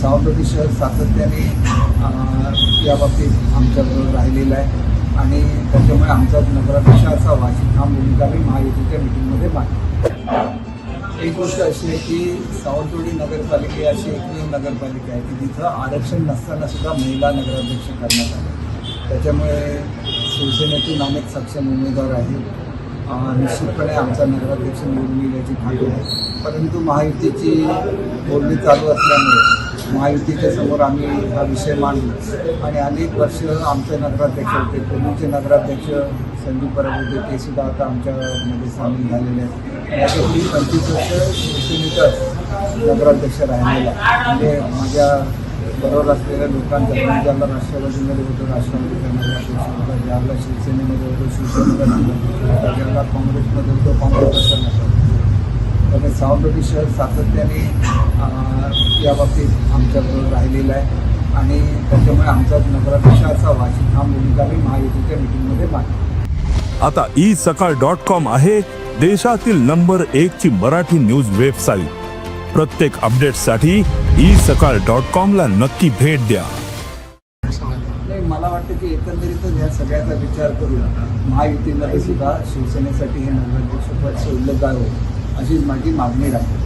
सावंतवाडी शहर सातत्याने अं, याबाबतीत आमच्याबरोबर राहिलेलं आहे. आणि त्याच्यामुळे आमचा नगराध्यक्ष असावा अशी ठाम भूमिका मी महायुतीच्या मिटिंगमध्ये मांडली एक गोष्ट अशी आहे की सावंतवाडी नगरपालिका अशी एकमेव नगरपालिका आहे की तिथं आरक्षण नसताना सुद्धा महिला नगराध्यक्ष करण्यात आले. त्याच्यामुळे शिवसेनेतून अनेक सक्षम उमेदवार आहेत. निश्चितपणे आमचा नगराध्यक्ष निवडून येण्याची याची आहे. परंतु महायुतीची बोलणी चालू असल्यामुळे महायुतीच्या समोर आम्ही हा विषय मांडलो. आणि अनेक वर्ष आमचे नगराध्यक्ष होते. पूर्वीचे नगराध्यक्ष संदीप परब होते. ते सुद्धा आता आमच्यामध्ये सामील झालेले आहेत. याच्यापूर्वी पंचवीस वर्ष शिवसेनेचाच नगराध्यक्ष राहिलेला म्हणजे माझ्या बरोबर असलेल्या लोकांचा ज्याला राष्ट्रवादीमध्ये होतो राष्ट्रवादीचा नगराध्यक्ष होता ज्याला शिवसेनेमध्ये होतो शिवसेनेचा नगर होता ज्याला काँग्रेसमध्ये होतो काँग्रेसचा नगराध्यक्ष त्यामुळे सावंतवाडी शहर सातत्याने याबाबतीत आमच्याबरोबर राहिलेलं आहे. आणि त्याच्यामुळे आमचा नगराध्यक्ष असावा अशी ठाम भूमिका मी महायुतीच्या मिटिंगमध्ये मांडली आता ई सकाळ डॉट कॉम आहे देशातील नंबर एक ची मराठी न्यूज वेबसाईट प्रत्येक अपडेटसाठी ई सकाळ डॉट कॉम ला नक्की भेट द्या. नाही मला वाटतं की एकंदरीतच ह्या सगळ्याचा विचार करून महायुतीमध्ये सुद्धा शिवसेनेसाठी हे नगराध्यक्षपद सोडलं जावं अशी माझी मागणी राहील.